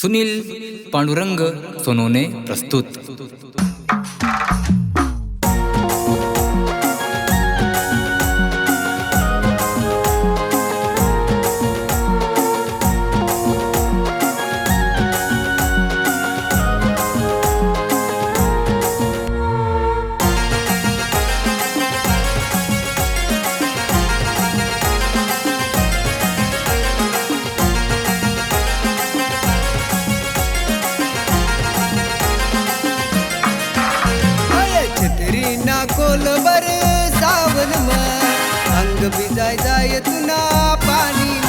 सुनील पांडुरंग सोनोने प्रस्तुत. अंग भिजाय जाय तुना पाणी म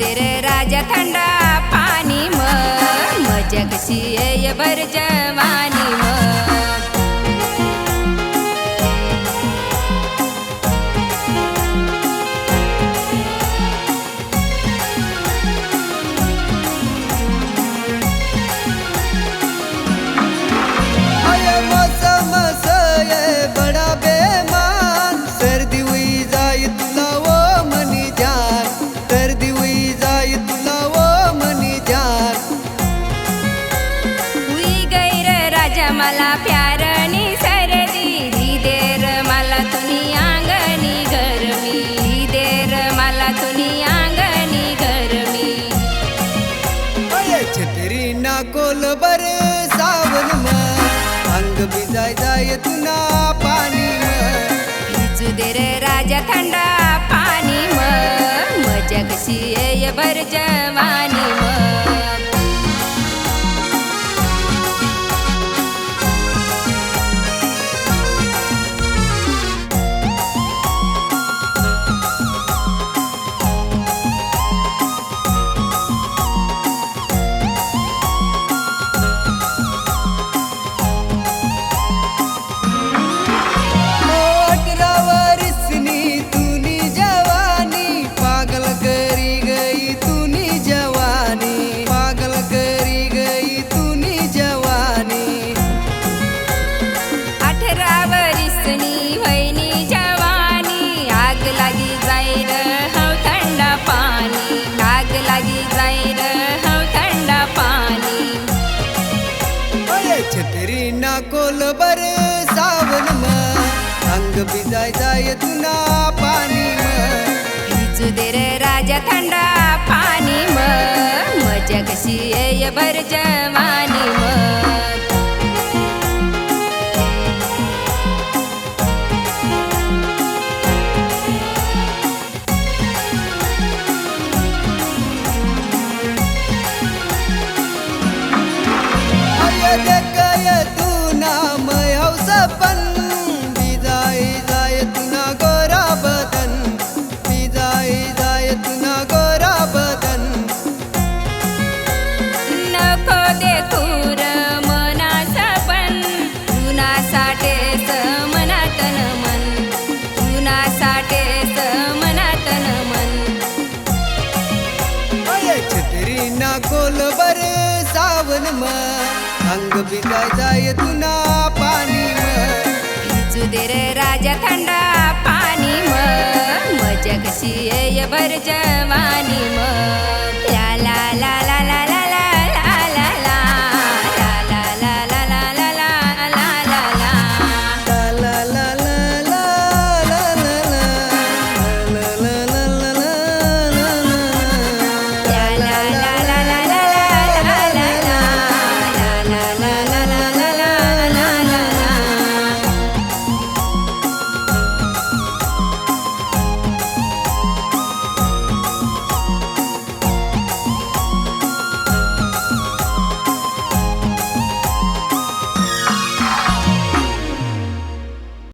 दे रे राजा थंडा पाणी म मजा कशी ये बर जवानी म मला प्यारणी सरदी दी देर मला तुनी अंगणी गरमी. देर मला तुनी अंगणी गरमी. छत्री ना कोलबर सावन म? अंग भिजाय जाय तुना पाणी म. पिजू दे रे राजा थंडा पाणी म. मजा कशी ये बर जवानी. छतरी ना कोलबर सावन म. अंग भिजाय जाय तुना पाणी म. दे रे राजा थंडा पाणी म. मजा कशी ये बर जवानी म. खूर मनास पण साठेस मनातन मन. तुना साठेस मनातन मन. अय छत्री ना कोलबर सावन म. अंग भिजाय जाय तुना पाणी दे रे राजा थंडा पाणी म. मजा कशी ये बर जवानी म.